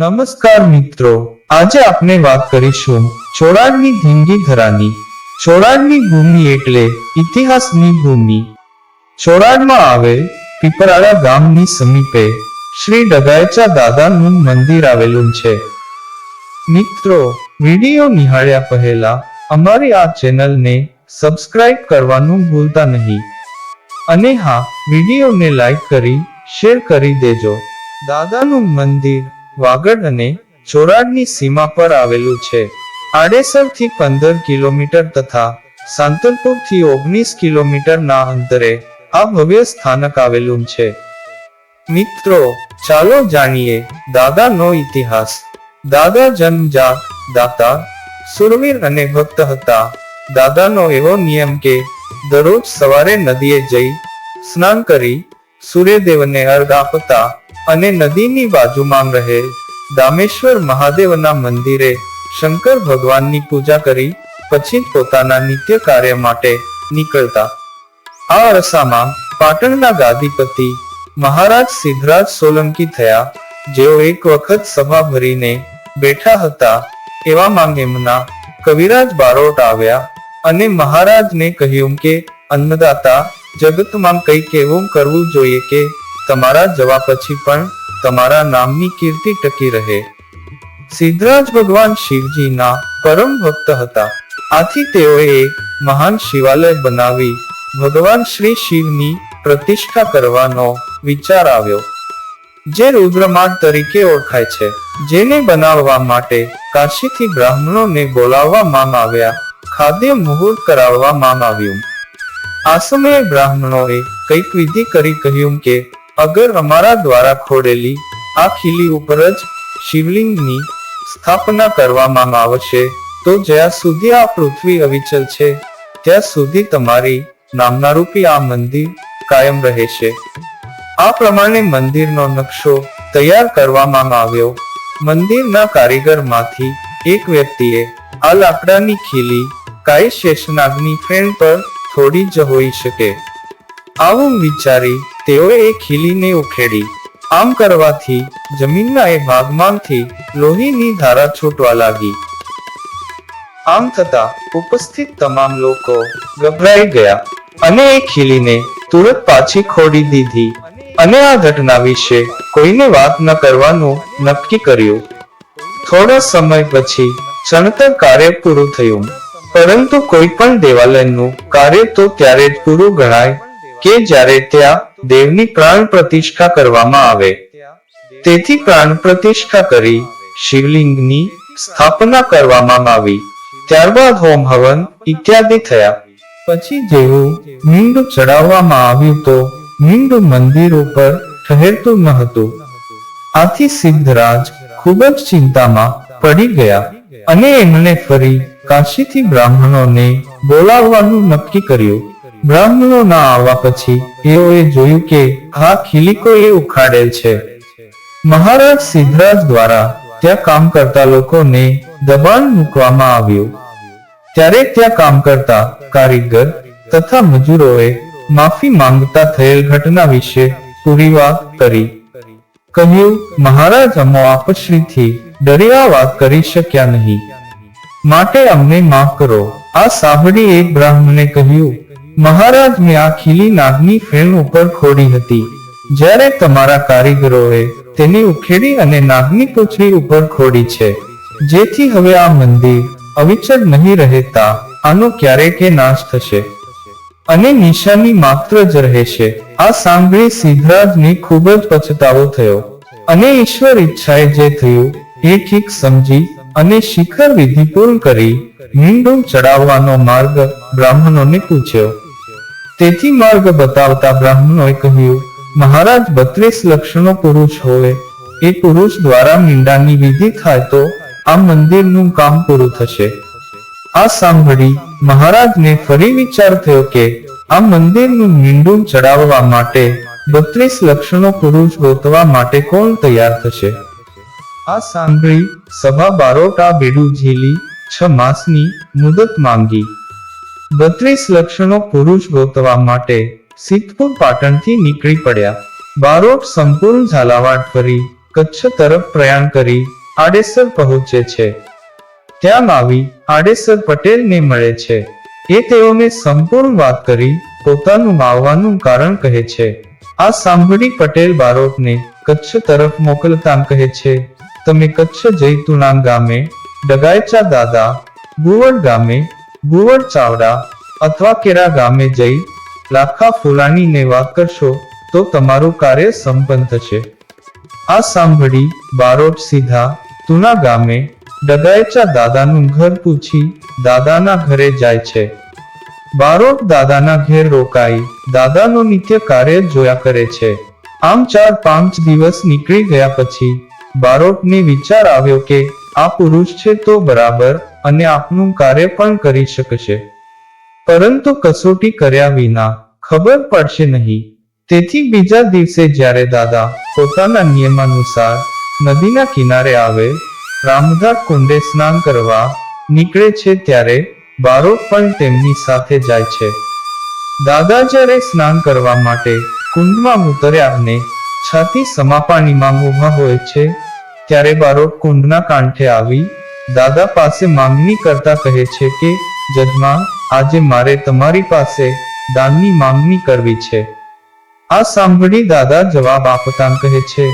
નમસ્કાર મિત્રો, આજે આપણે વાત કરીશું ચોરાડની ધીંગી ધરાની ચોરાડની ભૂમિ એટલે ઇતિહાસની ભૂમિ. ચોરાડમાં આવેલ પીપરાળા ગામની સમીપે શ્રી ડગાયચા દાદાનું મંદિર આવેલું છે. મિત્રો, વીડિયો નિહાળ્યા પહેલા અમારી આ ચેનલને સબસ્ક્રાઇબ કરવાનું ભૂલતા નહીં. અને હા, વિડીયોને લાઈક કરી, શેર કરી દેજો. દાદાનું મંદિર વાગડ અને ચોરાડની સીમા પર આવેલું છે. આડેસરથી પંદર કિલોમીટર તથા સાંતલપુરથી ઓગણીસ કિલોમીટરના અંતરે આ ભવ્ય સ્થાનક આવેલું છે. મિત્રો, ચાલો જાણીએ દાદાનો ઇતિહાસ. દાદા જન્મજાત દાતા સુરવીર અને ભક્ત હતા. દાદાનો એવો નિયમ કે દરરોજ સવારે નદીએ જઈ સ્નાન કરી સૂર્યદેવને અર્ઘ આપતા અને નદીની બાજુમાં રહેલ દામેશ્વર મહાદેવના મંદિરે શંકર ભગવાનની પૂજા કરી પછી પોતાના નિત્ય કાર્ય માટે નીકળતા. આ અરસામાં પાટણના ગાદીપતિ મહારાજ સિદ્ધરાજ સોલંકી થયા. જેઓ એક વખત સભા ભરીને બેઠા હતા એવામાં એમના કવિરાજ બારોટ આવ્યા અને મહારાજને કહ્યું કે, અન્નદાતા, જગતમાં કંઈક એવું કરવું જોઈએ કે તમારા જવા પછી પણ તમારા નામની કીર્તિ ટકી રહે. સિદ્ધરાજ ભગવાન શિવજીના પરમ ભક્ત હતા. આથી તેઓએ મહાન શિવાલય બનાવી ભગવાન શ્રી શિવની પ્રતિષ્ઠા કરવાનો વિચાર આવ્યો, જે રુદ્રમાર્ગ તરીકે ઓળખાય છે. જેને બનાવવા માટે કાશીથી બ્રાહ્મણોને બોલાવવામાં આવ્યા, ખાદ્ય મુહૂર્ત કરાવવામાં આવ્યું. આ સમયે બ્રાહ્મણોએ કંઈક વિધિ કરી કહ્યું કે અગર અમારા દ્વારા ખોડેલી આ ખીલી ઉપર જ શિવલિંગની સ્થાપના કરવામાં આવશે, તો જ્યાં સુધી આ પૃથ્વી અવિચલ છે, ત્યાં સુધી તમારી નામના રૂપી આ મંદિર કાયમ રહેશે. આ પ્રમાણે મંદિરનો નકશો તૈયાર કરવામાં આવ્યો. મંદિરના કારીગરમાંથી એક વ્યક્તિએ આ લાકડાની ખીલી કાઈ શેષનાગની ફેણ પર થોડી જ હોઈ શકે. આવું વિચારી તેઓએ ખીલીને ઉખેડી. આમ કરવાથી જમીનના એ ભાગમાંથી લોહીની ધારા છૂટવા લાગી. આમ થતા ઉપસ્થિત તમામ લોકો ગભરાઈ ગયા અને એ ખીલીને તુરત પાછી ખોડી દીધી. અને આ ઘટના વિશે કોઈને વાત ન કરવાનું નક્કી કર્યું. થોડા સમય પછી ચણતર કાર્ય પૂરું થયું. પરંતુ કોઈ પણ દેવાલયનું કાર્ય તો ત્યારે જ પૂરું ગણાય કે જ્યારે ત્યાં દેવની પ્રાણ પ્રતિષ્ઠા કરવામાં આવે, તેથી પ્રાણ પ્રતિષ્ઠા કરી શિવલિંગની સ્થાપના કરવામાં આવી. ત્યારબાદ હોમ હવન ઇત્યાદિ થયા. પછી જેવું મીંડું ચડાવવામાં આવ્યું તો મીંડું મંદિર ઉપર ઠહેરતું ન હતું. આથી સિદ્ધરાજ ખૂબ જ ચિંતામાં પડી ગયા અને એમણે ફરી કાશીથી બ્રાહ્મણોને બોલાવવાનું નક્કી કર્યું. બ્રાહ્મણો ના આવવા પછી એઓએ જોયું કે આ ખીલીકોએ ઉખાડેલ છે. મહારાજ સિદ્ધરાજ દ્વારા ત્યાં કામ કરતા લોકોને દબાણ મૂકવામાં આવ્યું. ત્યારે ત્યાં કામ કરતા કારીગર તથા મજૂરોએ માફી માંગતા થયેલ ઘટના વિશે પૂરી વાત કરી. કહ્યું, મહારાજ, અમો આપશ્રીથી ડરી આ વાત કરી શક્યા નહીં. માટે અમને માફ કરો. આ સાંભળી એક બ્રાહ્મણે કહ્યું મહારાજ મેં આ ખીલી નાગની ફેણ ઉપર ખોડી હતી. જ્યારે તમારા કારીગરોએ તેને ઉખેડી અને નાગની પૂછડી ઉપર ખોડી છે. જેથી હવે આ મંદિર અવિચળ નહીં રહેતા, આનો ક્યારેક નાશ થશે. અને નિશાની માત્ર જ રહેશે આ સાંભળી સિદ્ધરાજને ખૂબ જ પછતાવો થયો. અને ઈશ્વર ઈચ્છાએ જે થયું, એ ઠીક સમજી અને શિખર વિધિ પૂર્ણ કરી, મીંડું ચડાવવાનો માર્ગ બ્રાહ્મણોને પૂછ્યો. તેથી માર્ગ બતાવતા બ્રાહ્મણોએ કહ્યું, મહારાજ, બત્રીસ લક્ષણો પુરુષ હોય. એ પુરુષ દ્વારા મીંડાની વિધિ થાય તો આ મંદિરનું કામ પૂરું થશે. આ સાંભળી મહારાજને ફરી વિચાર થયો કે આ મંદિરનું મીંડું ચડાવવા માટે બત્રીસ લક્ષણો પુરુષ ગોતવા માટે કોણ તૈયાર થશે? આ સાંભળી સભા બારોટા બેડું ઝીલી, છ માસની મુદત માંગી. બત્રીસ લક્ષણો પુરુષ ગોતવા માટે સિદ્ધપુર પાટણથી નીકળી પડ્યા. બારોટ સંપૂર્ણ ઝાલાવાડ ફરી કચ્છ તરફ પ્રયાણ કરી આડેસર પહોંચે છે. ત્યાં આવી આડેસર પટેલને મળે છે. એ તેઓને સંપૂર્ણ વાત કરી પોતાનું આવવાનું કારણ કહે છે. આ સાંભળી પટેલ બારોટને કચ્છ તરફ મોકલતા કહે છે, તમે કચ્છ તુણામ ગામે, ડગાયચા દાદા, ગુવડ ગામે ગુવડ ચાવડા અથવા કેરા ગામે જઈ લાખા ફુલાણીને વાત કરશો તો તમારું કાર્ય સંપન્ન થશે. આ સાંભળી બારોટ સીધા તુના ગામે ડગાયચા દાદાનું ઘર પૂછી દાદાના ઘરે જાય છે. બારોટ દાદાના ઘેર રોકાઈ દાદાનું નિત્ય કાર્ય જોયા કરે છે. આમ ચાર પાંચ દિવસ નીકળી ગયા પછી બારોટને વિચાર આવ્યો કે આ પુરુષ છે તો બરાબર અને આપનું કાર્ય પણ કરી શકશે. પરંતુ કસોટી કર્યા વિના ખબર પડશે નહીં. તેથી બીજા દિવસે જ્યારે દાદા પોતાના નિયમાનુસાર નદીના કિનારે આવે રામઘાટ કુંડે સ્નાન કરવા નીકળે છે ત્યારે બારોટ પણ તેમની સાથે જાય છે. દાદા જ્યારે સ્નાન કરવા માટે કુંડમાં ઉતર્યા અને છાતી સમાપાણીમાં પાણીમાં હોય છે, ત્યારે બારોટ કુંડના કાંઠે આવી દાદા પાસે માંગણી કરતા કહે છે કે જજમાન આજે મારે તમારી પાસે દાનની માંગણી કરવી છે. આ સાંભળી દાદા જવાબ આપતા કહે છે,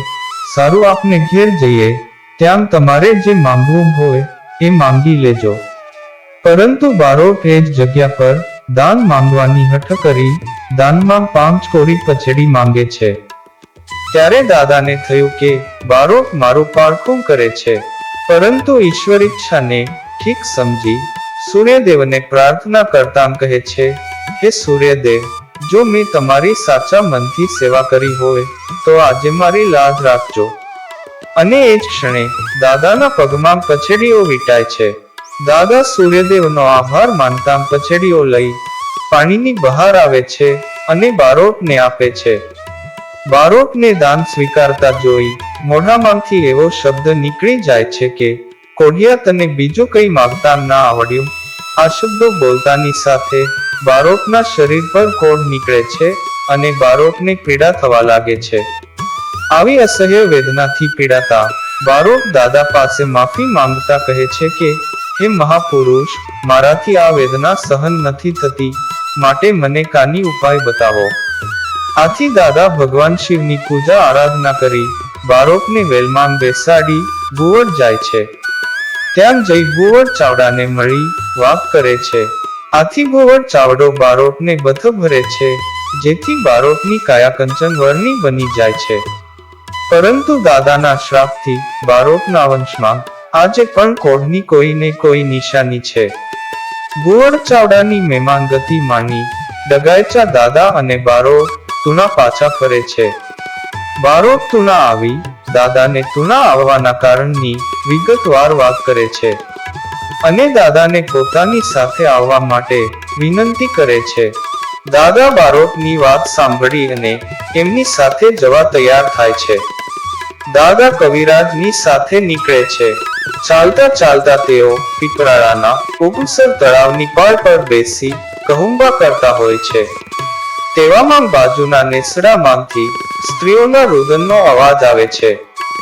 સારું આપને ઘેર જઈએ, ત્યાં તમારે જે માંગવું હોય એ માંગી લેજો. પરંતુ બારોટ એ જગ્યા પર દાન માંગવાની હઠ કરી દાનમાં પાંચ કોરી પછડી માંગે છે. ત્યારે દાદાને થયું કે, બારોટ મારું પારખું કરે છે. પરંતુ ઈશ્વર ઈચ્છાને ઠીક સમજી સૂર્યદેવને પ્રાર્થના કરતા કહે છે, હે સૂર્યદેવ, જો મેં તમારી સાચા મનથી સેવા કરી હોય, તો આજે મારી લાજ રાખજો. અને એ જ ક્ષણે દાદાના પગમાં પછેડીઓ વીટાય છે. દાદા સૂર્યદેવનો આભાર માનતા પછેડીઓ લઈ પાણીની બહાર આવે છે અને બારોટને આપે છે. બારોટને દાન સ્વીકારતા જોઈ મોઢામાંથી એવો શબ્દ નીકળી જાય છે કે કોઢિયા તને બીજું કંઈ માગતા ના આવડ્યું આ શબ્દો બોલતાની સાથે બારોટના શરીર પર કોઢ નીકળે છે અને બારોટને પીડા થવા લાગે છે. આવી અસહ્ય વેદનાથી પીડાતા બારોટ દાદા પાસે માફી માંગતા કહે છે કે, હે મહાપુરુષ, મારાથી આ વેદના સહન નથી થતી. માટે મને કાની ઉપાય બતાવો આથી દાદા ભગવાન શિવની પૂજા આરાધના કરી બારોટને વેલમાં બેસાડી ગુવર જાય છે. ત્યાં જઈ ગુવર ચાવડાને મળી વાત કરે છે. આથી ગુવર ચાવડો બાળકને બથ ભરે છે, જેથી બાળકની કાયા કંચન વર્ણી બની જાય છે. પરંતુ દાદાના શ્રાપથી બારોટના વંશમાં આજે પણ કોઢની કોઈ ને કોઈ નિશાની છે. ગુવડ ચાવડાની મહેમાન ગતિ માની ડગાયચા દાદા અને બારો તુના પાછા ફરે છે. બારોટ તુના આવી, દાદાને તુના આવવાના કારણની વિગતવાર વાત કરે છે અને દાદાને પોતાની સાથે આવવા માટે વિનંતી કરે છે. દાદા બારોટની વાત સાંભળી અને એમની સાથે જવા તૈયાર થાય છે. દાદા કવિરાજની સાથે નીકળે છે. ચાલતા ચાલતા તેઓ પીપળાના ઉપસર તળાવની પાળ પર બેસી કહુંબા કરતા હોય છે. તેવામાં બાજુના નેસડામાંથી સ્ત્રીઓના રુદનનો અવાજ આવે છે.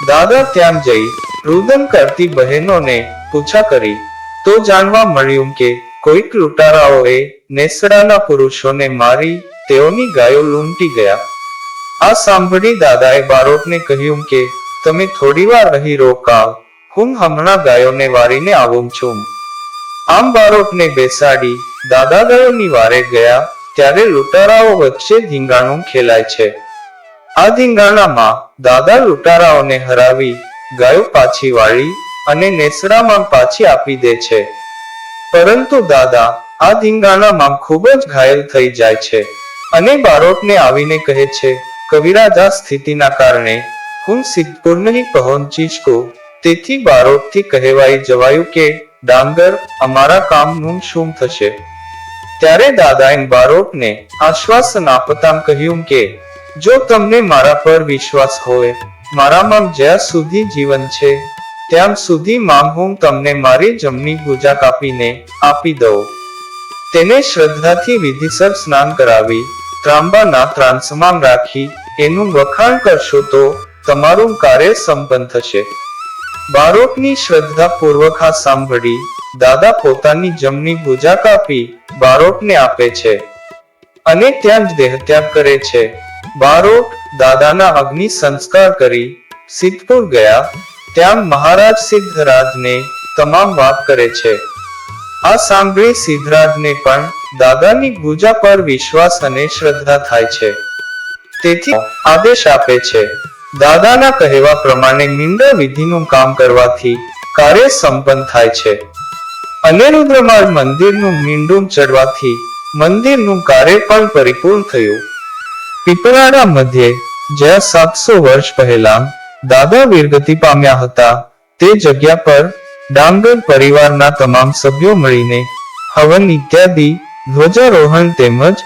દાદા ત્યાં જઈ રુદન કરતી બહેનોને પૂછા કરી. તો જાણવા મળ્યું કે કોઈક લૂંટારાઓએ નેસડાના પુરુષોને મારી તેઓની ગાયો લૂંટી ગયા. આ સાંભળી દાદાએ બારોટને કહ્યું કે, તમે થોડીવાર અહીં રોકાવ હું હમણાં ગાયોને વારીને આવું છું. આમ બારોટને બેસાડી દાદા ગાયોની વારે ગયા, ત્યારે લૂંટારાઓ વચ્ચે ધીંગાણું ખેલાય છે. આ ધીંગાણામાં દાદા લૂંટારાઓને હરાવી ગાયો પાછી વાળી અને નેસડામાં પાછી આપી દે છે. પરંતુ દાદા, આ ધીંગાણામાં ખૂબ જ ઘાયલ થઈ જાય છે અને બારોટને આવીને કહે છે, કવિરાજ સ્થિતિના કારણે હું સિદ્ધપુર નહીં પહોંચી શકું તેથી બારોટથી કહેવાઈ જવાયું કે ડાંગર, અમારા કામનું શું થશે? ત્યારે દાદાએ બારોટને આશ્વાસન આપતા કહ્યું કે જો તમને મારા પર વિશ્વાસ હોય, મારામાં જ્યાં સુધી જીવન છે, ત્યાં સુધી માં હું તમને મારી જમણી પૂજા કાપીને આપી દઉં. તેને શ્રદ્ધાથી વિધિસર સ્નાન કરાવી, ત્રાંબાના ત્રાંસમાં રાખી, એનું વખાણ કરશો તો તમારું કાર્ય સંપન્ન થશે. બાળકની શ્રદ્ધાપૂર્વક આ સાંભળી, દાદા પોતાની જમણી પૂજા કાપી બાળકને આપે છે અને ત્યાં જ દેહત્યાગ કરે છે. બાળક દાદાના અગ્નિ સંસ્કાર કરી સિદ્ધપુર ગયા, ત્યાં મહારાજ સિદ્ધરાજને તમામ વાત કરે છે. આ સાંભળી સિદ્ધરાજને પણ દાદાની પૂજા પર વિશ્વાસ અને શ્રદ્ધા થાય છે. તેથી આદેશ આપે છે. દાદાના કહેવા પ્રમાણે મીંડા વિધિનું કામ કરવાથી કાર્ય સંપન્ન થાય છે. અને રુદ્રમાળ મંદિરનું મીંડું ચડવાથી મંદિરનું કાર્ય પણ પરિપૂર્ણ થયું. પીપળાના મધ્યે જ્યાં સાતસો વર્ષ પહેલા દાદા વીરગતિ પામ્યા હતા, તે જગ્યા પર ડાંગર પરિવારના તમામ સભ્યો મળીને હવન ઇત્યાદિ, ધ્વજારોહણ તેમજ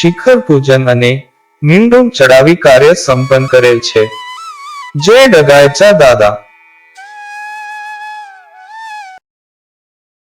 શિખર પૂજન અને મીંડું ચડાવી કાર્ય સંપન્ન કરેલ છે. જય ડગાયચા દાદા.